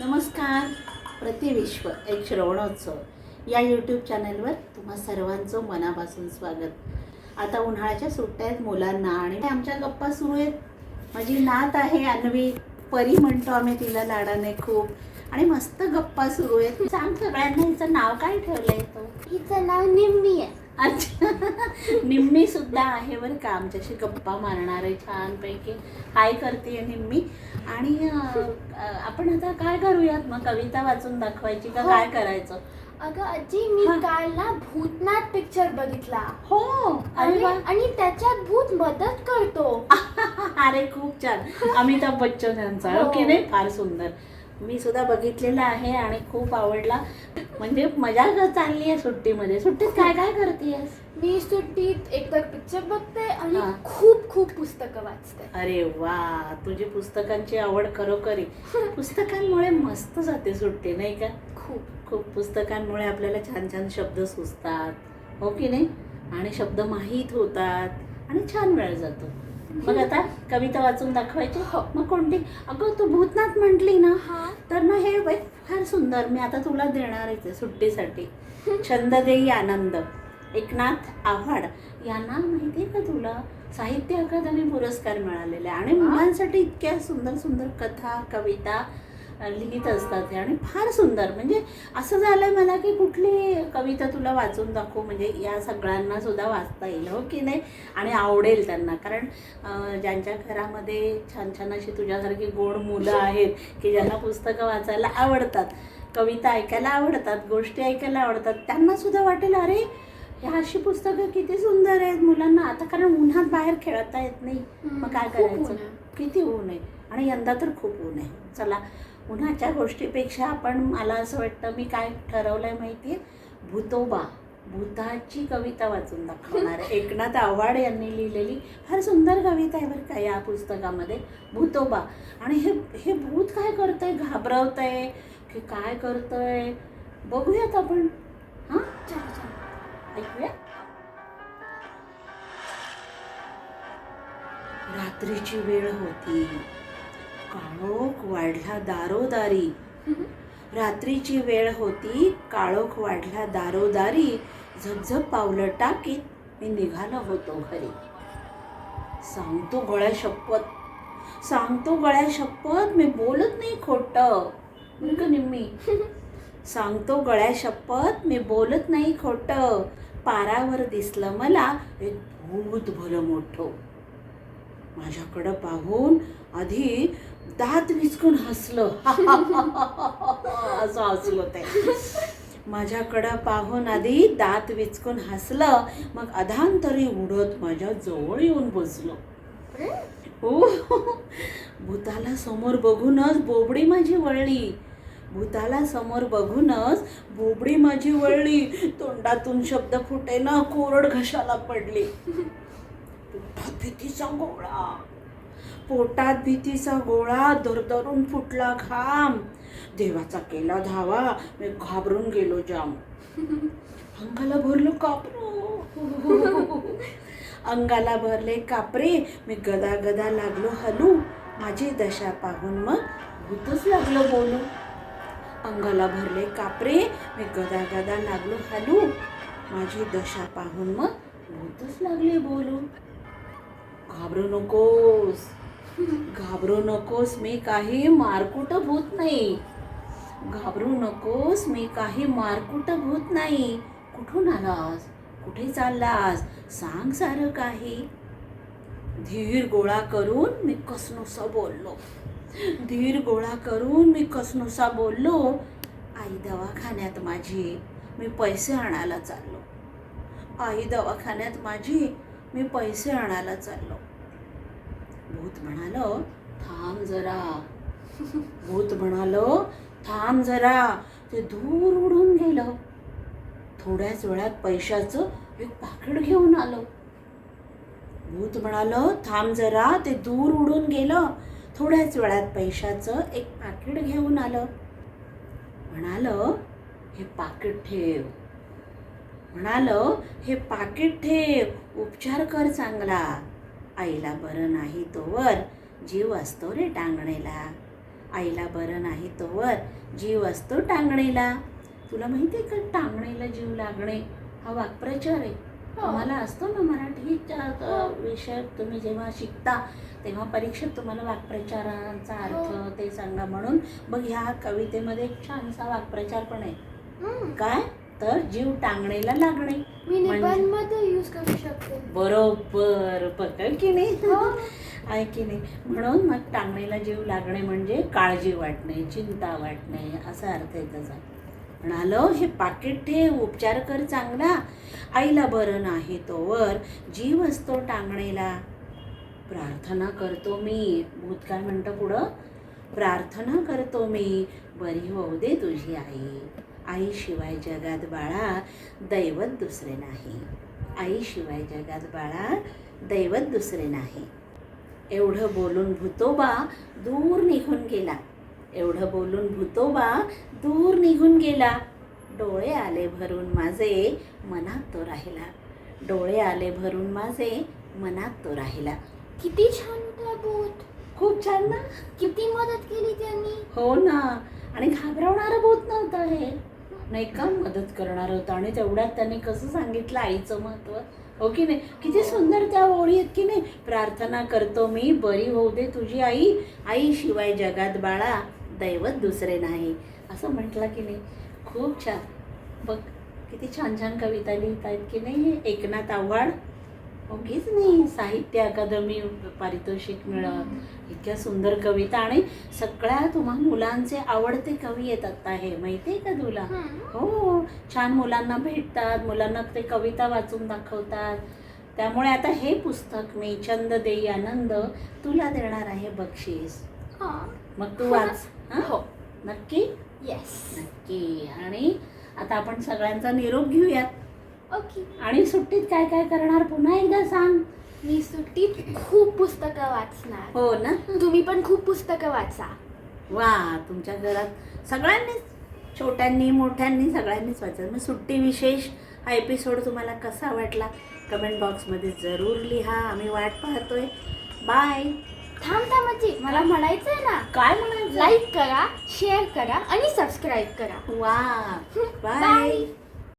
नमस्कार. प्रतिविश्व एक श्रवणोत्सव. या यूट्यूब चॅनलवर तुम्हा सर्वांचं मनापासून स्वागत. आता उन्हाळ्याच्या सुट्ट्या आहेत मुलांना आणि आमच्या गप्पा सुरू आहेत. माझी नात आहे अन्वी. परी म्हणतो आम्ही तिला लाडाने खूप. आणि मस्त गप्पा सुरू आहेत. सांग सगळ्यांना हिचं नाव काय ठेवलं आहे तो हिचं नाव निम्मी आहे. अच्छा. निम्मी सुद्धा आहे बरं का आमच्याशी गप्पा मारणारे छानपैकी. हाय करते निम्मी. आणि आपण आता काय करूयात मग? कविता वाचून दाखवायची का हो. काय करायचं? अगं आजी मी हा. काल ना भूतनाथ पिक्चर बघितला. हो. अरे आणि वा. आणि त्याच्यात भूत मदत करतो. अरे खूप छान. अमिताभ बच्चन यांचा. हो. हो. की नाही? फार सुंदर. मी सुद्धा बघितलेला आहे आणि खूप आवडला. म्हणजे मजा चालली आहे सुट्टीमध्ये. सुट्टीत काय काय करतेस मी सुट्टीत एकतर पिक्चर बघते आणि हा. खूप खूप पुस्तकं वाचते. अरे वा तुझी पुस्तकांची आवड खरोखरी. पुस्तकांमुळे मस्त जाते सुट्टी नाही का? खूप. खूप पुस्तकांमुळे आपल्याला छान छान शब्द सुचतात. हो की नाही? आणि शब्द माहीत होतात. आणि छान वेळ जातो. मग आता कविता वाचून दाखवायची. हो. मग कोणती? अगं तू भूतनाथ म्हटली ना हा. तर ना हे बाई फार सुंदर. मी आता तुला देणारच आहे सुट्टीसाठी. छंद देई आनंद एकनाथ आव्हाड. यांना माहिती आहे का तुला? साहित्य अकादमी पुरस्कार मिळालेले आहे. आणि मुलांसाठी इतक्या सुंदर सुंदर कथा कविता लिहित असतात हे आणि फार सुंदर. म्हणजे असं झालं मला की कुठली कविता तुला वाचून दाखवू? म्हणजे या सगळ्यांना सुद्धा वाचता येईल हो की नाही? आणि आवडेल त्यांना. कारण ज्यांच्या घरामध्ये छान छान अशी तुझ्यासारखी गोड मुलं आहेत की ज्यांना पुस्तकं वाचायला आवडतात कविता ऐकायला आवडतात गोष्टी ऐकायला आवडतात त्यांना सुद्धा वाटेल अरे ह्या अशी पुस्तकं किती सुंदर आहेत मुलांना. आता कारण उन्हात बाहेर खेळता येत नाही. मग काय करायचं? आहे. किती ऊन आहे. आणि यंदा तर खूप ऊन आहे. चला उन्हाच्या गोष्टीपेक्षा आपण मला असं वाटतं मी काय ठरवलं आहे माहिती आहे भूतोबा. भूताची कविता वाचून दाखवणार. आहे एकनाथ आव्हाड यांनी लिहिलेली फार सुंदर कविता आहे बरं का या पुस्तकामध्ये. भूतोबा. आणि हे हे भूत काय करतंय? घाबरवतंय की काय करतंय? बघूयात आपण. हां? चला, चला. ऐकूया. रात्रीची वेळ होती. काळोख वाढला दारोदारी. रात्रीची वेळ होती काळोख वाढला दारोदारी. झपझप पावलं टाकीत मी निघालो होतो घरी. सांगतो गळ्या शपथ. सांगतो गळ्या शपथ मी बोलत नाही खोट. का निम्मी? सांगतो गळ्या शपथ मी बोलत नाही खोट. पारावर दिसलं मला एक भूत भलं मोठं. माझ्याकडं पाहून आधी दात विचकून हसलं. असं हसलं ते माझ्याकडं पाहून आधी दात विचकून हसलं मग अधांतरी उडत माझ्या जवळ येऊन बसलं. हो भूताला समोर बघूनच बोबडी माझी वळली. भूताला समोर बघूनच बोबडी माझी वळली. तोंडातून शब्द फुटेना कोरड घशाला पडली. भीतीचा गोळा. पोटात भीतीचा गोळा दरदरून फुटला घाम. देवाचा केला धावा मी घाबरून गेलो जाम. अंगाला भरलो कापरू. अंगाला भरले कापरे. मी गदा गदा लागलो हलू. माझी दशा पाहून मग भूतच लागलं बोलू. अंगाला भरले कापरे. मी गदा गदा लागलो हलू. माझी दशा पाहून मग भूतच लागले बोलू. घाबरू नकोस. घाबरू नकोस मी काही मारकुट भूत नाही. घाबरू नकोस मी काही मारकुट भूत नाही. कुठून आलास? कुठे चाललास? सांग सारं काही. धीर गोळा करून मी कसनुसा बोललो. धीर गोळा करून मी कसनुसा बोललो. आई दवाखान्यात माझी मी पैसे आणायला चाललो. आई दवाखान्यात माझी मी पैसे आणायला चाललो. भूत म्हणालो थांब जरा. भूत म्हणालो थांब जरा. ते दूर उडून गेलं. थोड्याच वेळात पैशाचं एक पाकिट घेऊन आलो. भूत म्हणालो थांब जरा. ते दूर उडून गेलं. थोड्याच वेळात पैशाचं एक पाकिट घेऊन आलं. म्हणालं हे पाकिट ठेव. म्हणालं हे पाकिट ठेव. उपचार कर चांगला. आईला बरं नाही तोवर जीव असतो रे टांगणेला आईला बरं नाही तोवर जीव असतो टांगणीला तुला माहिती आहे का टांगणीला जीव लागणे हा वाक्प्रचार आहे हो. तुम्हाला असतो ना मराठीच्या. विषय तुम्ही जेव्हा शिकता तेव्हा परीक्षेत तुम्हाला वाक्प्रचारांचा अर्थ हो. ते सांगा म्हणून मग ह्या कवितेमध्ये एक छानसा वाक्प्रचार पण आहे. काय तर जीव टांगणीला लागणे. मी म्हणजे- निबंधमध्ये यूज करू शकते. बरोबर पकड की नाही? हो. आहे की नाही? म्हणून मग टांगणीला जीव लागणे म्हणजे काळजी वाटणे चिंता वाटणे असा अर्थ आहे त्याचा म्हणालो हे पाकिट ठेव उपचार कर चांगला. आईला बरं नाही तोवर जीव असतो टांगणीला. प्रार्थना करतो मी. भूत काय म्हणतं पुढं? प्रार्थना करतो मी. बरी होऊ दे तुझी आई. आईशिवाय जगात बाळा दैवत दुसरे नाही. आईशिवाय जगात बाळा दैवत दुसरे नाही. एवढं बोलून भूतोबा दूर निघून गेला. एवढं बोलून भूतोबा दूर निघून गेला. डोळे आले भरून माझे मनात तो राहिला. डोळे आले भरून माझे मनात तो राहिला. किती छान होता भूत. खूप छान ना? किती मदत केली त्यांनी. हो ना. आणि घाबरवणारं भूत नव्हतं हे. नाही का मदत करणार होतं? आणि तेवढ्यात त्याने कसं सांगितलं आईचं महत्त्व हो की नाही? किती सुंदर त्या ओळी आहेत की नाही? प्रार्थना करतो मी बरी होऊ दे तुझी आई. आई शिवाय जगात बाळा दैवत दुसरे नाही. असं म्हटलं की नाही? खूप छान. बघ किती छान छान कविता लिहित आहेत की नाही? हे एकनाथ आव्हाड. ओगीच नाही साहित्य अकादमी पारितोषिक मिळत इतक्या सुंदर कविता आणि सगळ्या तुम्हा मुलांचे आवडते कवी आहेत आता हे माहिती आहे का तुला. हो. छान मुलांना भेटतात मुलांना ते कविता वाचून दाखवतात. त्यामुळे आता हे पुस्तक मी छंद देई आनंद तुला देणार आहे बक्षीस. मग तू वाच हं? हो. नक्की? येस नक्की. आणि आता आपण सगळ्यांचा निरोप घेऊयात. ओके. आणि सुट्टीत काय काय करणार पुन्हा एकदा सांग. मी सुट्टीत खूप पुस्तकं वाचणार. हो ना? तुम्ही पण खूप पुस्तकं वाचा. वा तुमच्या घरात सगळ्यांनीच छोट्यांनी मोठ्यांनी सगळ्यांनीच वाचायचं मग सुट्टी विशेष हा एपिसोड तुम्हाला कसा वाटला? कमेंट बॉक्समध्ये जरूर लिहा. आम्ही वाट पाहतोय. बाय थांब थांबाची मला म्हणायचंय ना. काय म्हणायचं लाईक करा शेअर करा आणि सबस्क्राईब करा. वा. बाय